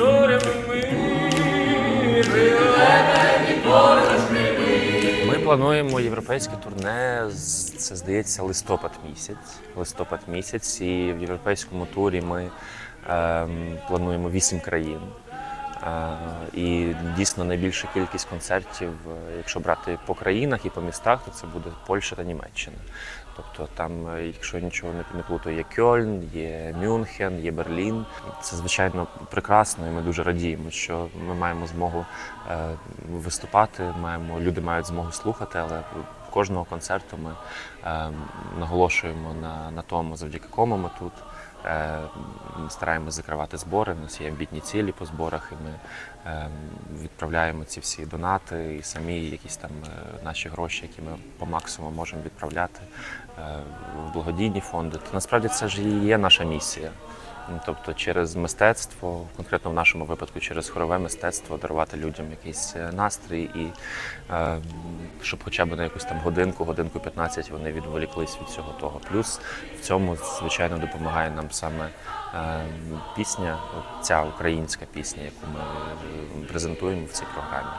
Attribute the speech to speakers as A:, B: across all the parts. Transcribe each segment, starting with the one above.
A: зорями ми. Ми плануємо європейське турне. Це здається листопад місяць. Листопад місяць, і в європейському турі ми ем, плануємо вісім країн. І дійсно найбільша кількість концертів, е, якщо брати по країнах і по містах, то це буде Польща та Німеччина. Тобто там, е, якщо нічого не, плутаю, є Кьольн, є Мюнхен, є Берлін. Це звичайно прекрасно, і ми дуже радіємо, що ми маємо змогу е, виступати. Маємо люди мають змогу слухати, але кожного концерту ми наголошуємо на, на тому, завдяки кому ми тут. Е, стараємося закривати збори. У нас є амбітні цілі по зборах, і ми е, відправляємо ці всі донати і самі якісь там е, наші гроші, які ми по максимуму можемо відправляти в благодійні фонди. То насправді це ж і є наша місія. Ну, Тобто через мистецтво, конкретно в нашому випадку через хорове мистецтво, дарувати людям якийсь е, настрій і е, щоб хоча б на якусь там годинку, годинку 15 вони відволіклись від всього того. Плюс в цьому, звичайно, допомагає нам саме е, пісня, ця українська пісня, яку ми е, презентуємо в цій програмі.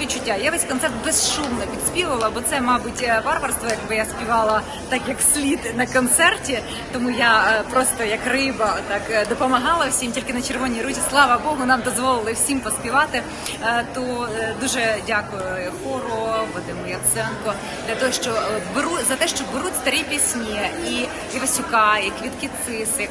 B: Відчуття. Я весь концерт безшумно підспівувала, бо це, мабуть, е, варварство, якби я співала так, як слід на концерті. Тому я е, просто як риба так е, допомагала всім, тільки на червоній руті. Слава Богу, нам дозволили всім поспівати. То дуже дякую хору Вадиму Яценко для того, що беру за те, що беруть старі пісні і Івасюка, і Квітки Цисик,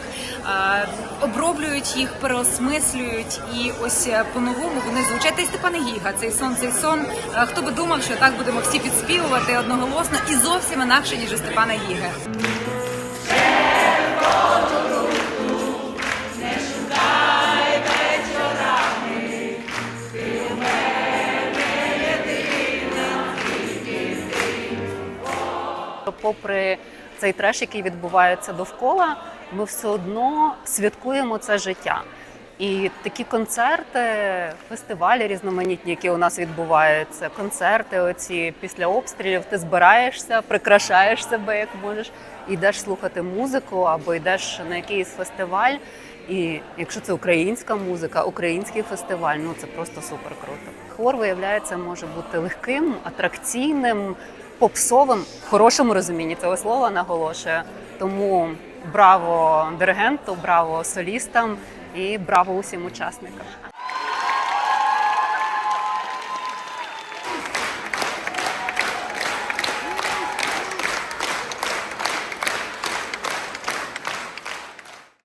B: оброблюють їх, переосмислюють, і ось по-новому вони звучать. Та й Степана Гіга, цей сон, цей сон. Е, Хто би думав, що так будемо всі підспівувати одноголосно і зовсім інакше, ніж у Степана Гіги.
C: Попри цей треш, який відбувається довкола, ми все одно святкуємо це життя. І такі концерти, фестивалі різноманітні, які у нас відбуваються, концерти, оці після обстрілів, ти збираєшся, прикрашаєш себе як можеш, йдеш слухати музику або йдеш на якийсь фестиваль. І якщо це українська музика, український фестиваль, ну це просто супер круто. Хор виявляється, може бути легким, атракційним, попсовим в хорошому розумінні цього слова наголошує. Тому браво диригенту, браво солістам і браво усім учасникам.